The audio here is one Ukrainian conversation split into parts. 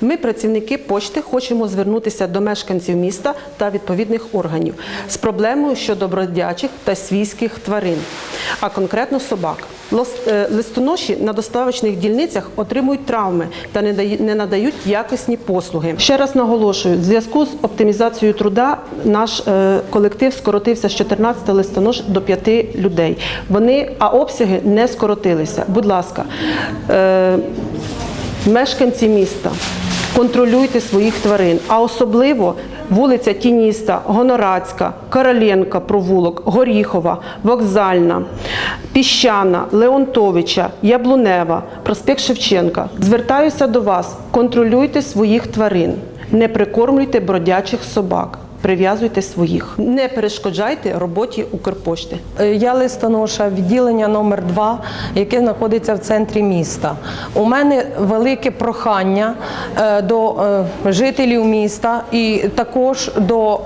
Ми, працівники почти, хочемо звернутися до мешканців міста та відповідних органів з проблемою щодо бродячих та свійських тварин, а конкретно собак. Е, Листоноші на доставочних дільницях отримують травми та не надають якісні послуги. Ще раз наголошую: в зв'язку з оптимізацією труда наш е, колектив скоротився з 14 листонош до 5 людей. Вони, а обсяги не скоротилися. Будь ласка. е, Мешканці міста, контролюйте своїх тварин, а особливо вулиця Тініста, Гонорацька, Короленка, провулок, Горіхова, Вокзальна, Піщана, Леонтовича, Яблунева, проспект Шевченка. Звертаюся до вас, контролюйте своїх тварин, не прикормлюйте бродячих собак. Прив'язуйте своїх, не перешкоджайте роботі Укрпошти. Е, Я листоноша відділення номер 2 яке знаходиться в центрі міста. У мене велике прохання е, до е, жителів міста і також до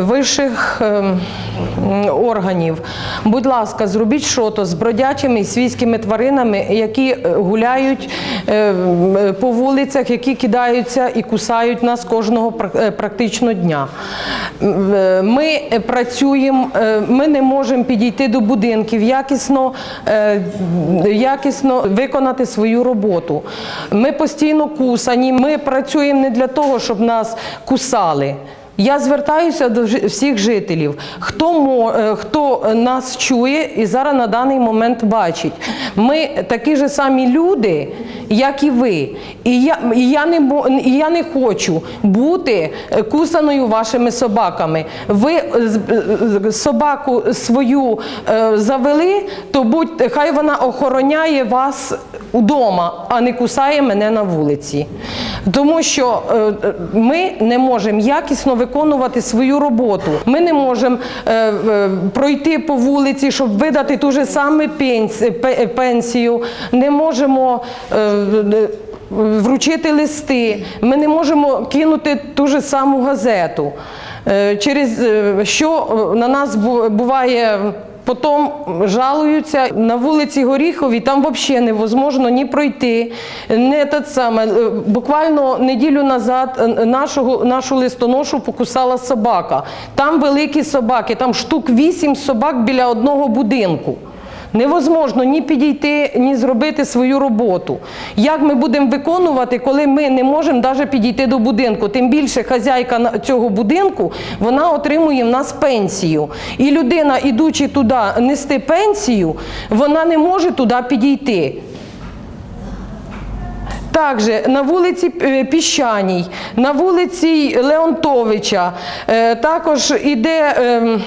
вищих органів. Будь ласка, зробіть що-то з бродячими і свійськими тваринами, які гуляють по вулицях, які кидаються і кусають нас кожного пра- практично дня. М, е, Ми працюємо, е, ми не можемо підійти до будинків, якісно, е, якісно виконати свою роботу. Ми постійно кусані, ми працюємо не для того, щоб нас кусали. Я звертаюся до всіх жителів, хто е, хто нас чує і зараз на даний момент бачить. Ми такі ж самі люди, як і ви. І я, і я, не, і я не хочу бути е, кусаною вашими собаками. Ви е, собаку свою завели, то будь, хай вона охороняє вас удома, а не кусає мене на вулиці. Тому що ми не можемо якісно виконувати свою роботу. Ми не можемо е, е, пройти по вулиці, щоб видати ту же саме пенсію. Не можемо. е, Вручити листи, ми не можемо кинути ту же саму газету, через що на нас буває Потім жалуються на вулиці Горіховій, там взагалі невозможно ні пройти, не тот саме. Е, Буквально неділю назад е, нашого, нашу листоношу покусала собака. Там великі собаки, там штук вісім собак біля одного будинку. Невозможно ні підійти, ні зробити свою роботу. Як ми будемо виконувати, коли ми не можемо навіть підійти до будинку? Тим більше хазяйка цього будинку вона отримує в нас пенсію. І людина, ідучи туди нести пенсію, вона не може туди підійти. Також на вулиці е, Піщаній, на вулиці Леонтовича, е, також іде ем,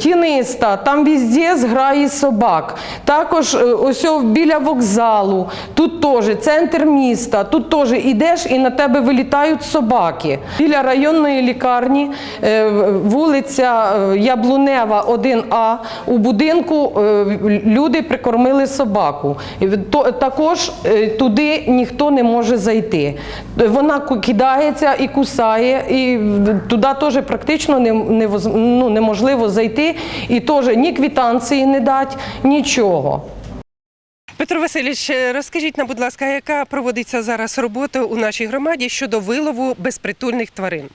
тіниста, там везде зграї собак. Також е, ось біля вокзалу, тут теж центр міста, тут теж ідеш і на тебе вилітають собаки. Біля районної лікарні, е, вулиця е, Яблунева, 1А, у будинку е, люди прикормили собаку. Також е, туди ніхто не може зайти. Вона кидається і кусає, і туди теж практично не, не, ну, неможливо зайти, і теж ні квітанції не дати, нічого. Петро Васильович, розкажіть нам, будь ласка, яка проводиться зараз робота у нашій громаді щодо вилову безпритульних тварин?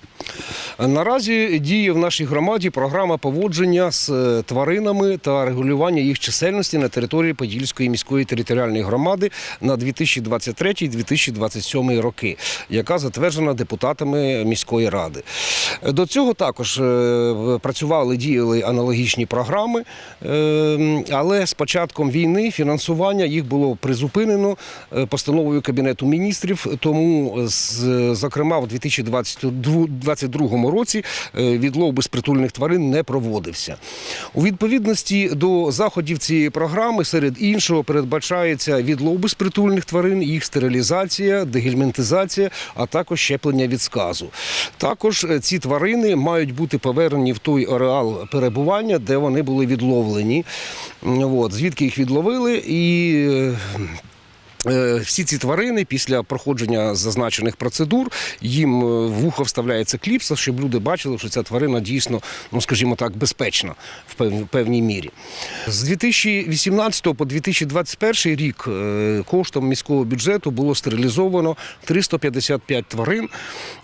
Наразі діє в нашій громаді програма поводження з е, тваринами та регулювання їх чисельності на території Подільської міської територіальної громади на 2023-2027 роки, яка затверджена депутатами міської ради. До цього також е, працювали, діяли аналогічні програми, е, але з початком війни фінансування їх було призупинено е, постановою Кабінету міністрів. Тому, зокрема, в 2022 році е, відлов безпритульних тварин не проводився. У відповідності до заходів цієї програми, серед іншого, передбачається відлов безпритульних тварин, їх стерилізація, дегельмінтизація, а також щеплення від сказу. Також е, ці тварини мають бути повернені в той ареал перебування, де вони були відловлені. От, звідки їх відловили і. Е, Всі ці тварини після проходження зазначених процедур їм е, в вухо вставляється кліпса, щоб люди бачили, що ця тварина дійсно, ну скажімо так, безпечна в певній мірі. З 2018 по 2021 рік е, коштом міського бюджету було стерилізовано 355 тварин,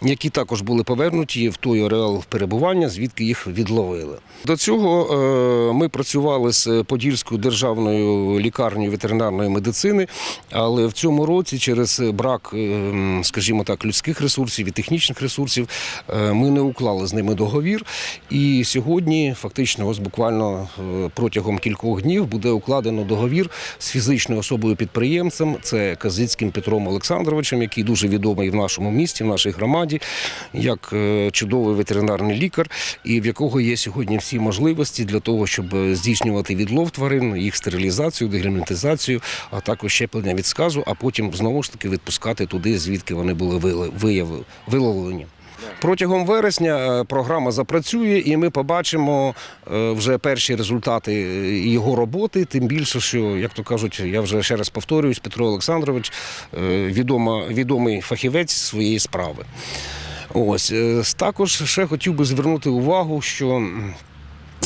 які також були повернуті в той ареал перебування, звідки їх відловили. До цього е, ми працювали з Подільською державною лікарнею ветеринарної медицини, але в цьому році через брак, е, скажімо так, людських ресурсів і технічних ресурсів е, ми не уклали з ними договір. І сьогодні, фактично, ось буквально е, протягом кількох днів буде укладено договір з фізичною особою підприємцем. Це Казицьким Петром Олександровичем, який дуже відомий в нашому місті, в нашій громаді, як е, чудовий ветеринарний лікар, і в якого є сьогодні всі можливості для того, щоб е, здійснювати відлов тварин, їх стерилізацію, дегельмінтизацію, а також щеплення від сказу, а потім знову ж таки відпускати туди, звідки вони були виловлені. Протягом вересня е, програма запрацює, і ми побачимо е, вже перші результати е, його роботи. Тим більше, що як то кажуть, я вже ще раз повторююсь, Петро Олександрович відома, відомий фахівець своєї справи. Ось також ще хотів би звернути увагу, що.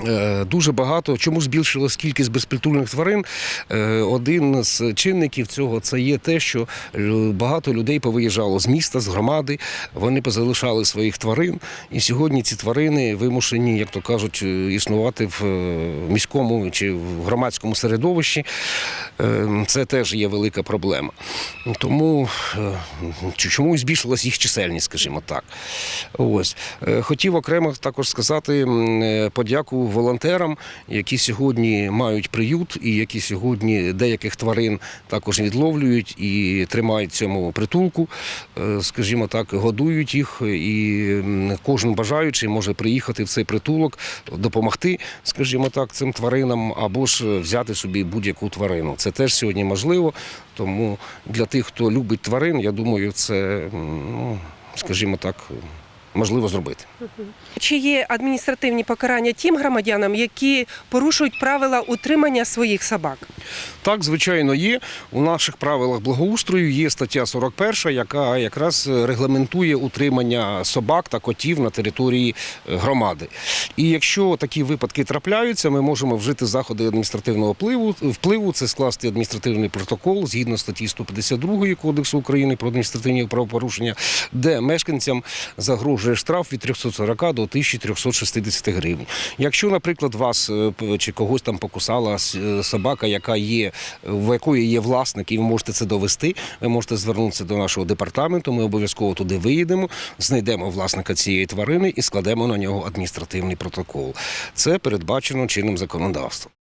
Е, Дуже багато чому збільшилась кількість безпритульних тварин. Е, Один з чинників цього це є те, що багато людей повиїжджало з міста, з громади, вони позалишали своїх тварин, і сьогодні ці тварини вимушені, як то кажуть, е, існувати в е, міському чи в громадському середовищі. Е, Це теж є велика проблема. Тому е, чому збільшилась їх чисельність, скажімо так. Ось Е, хотів окремо також сказати е, подяку волонтерам, які сьогодні мають приют і які сьогодні деяких тварин також відловлюють і тримають цьому притулку, е, скажімо так, годують їх, і кожен бажаючий може приїхати в цей притулок, допомогти, скажімо так, цим тваринам, або ж взяти собі будь-яку тварину. Це теж сьогодні можливо. Тому для тих, хто любить тварин, я думаю, це, ну, скажімо так, можливо зробити. Чи є адміністративні покарання тим громадянам, які порушують правила утримання своїх собак? Так, звичайно, є. У наших правилах благоустрою є стаття 41, яка якраз регламентує утримання собак та котів на території е, громади. І якщо такі випадки трапляються, ми можемо вжити заходи адміністративного впливу. Впливу це скласти адміністративний протокол згідно статті 152 Кодексу України про адміністративні правопорушення, де мешканцям загрожує штраф від 340 до 1360 гривень. Якщо, наприклад, вас е, чи когось там покусала е, собака, яка є, в якої є власник, і ви можете це довести, ви можете звернутися до нашого департаменту. Ми обов'язково туди виїдемо, знайдемо власника цієї тварини і складемо на нього адміністративний протокол. Це передбачено чинним законодавством.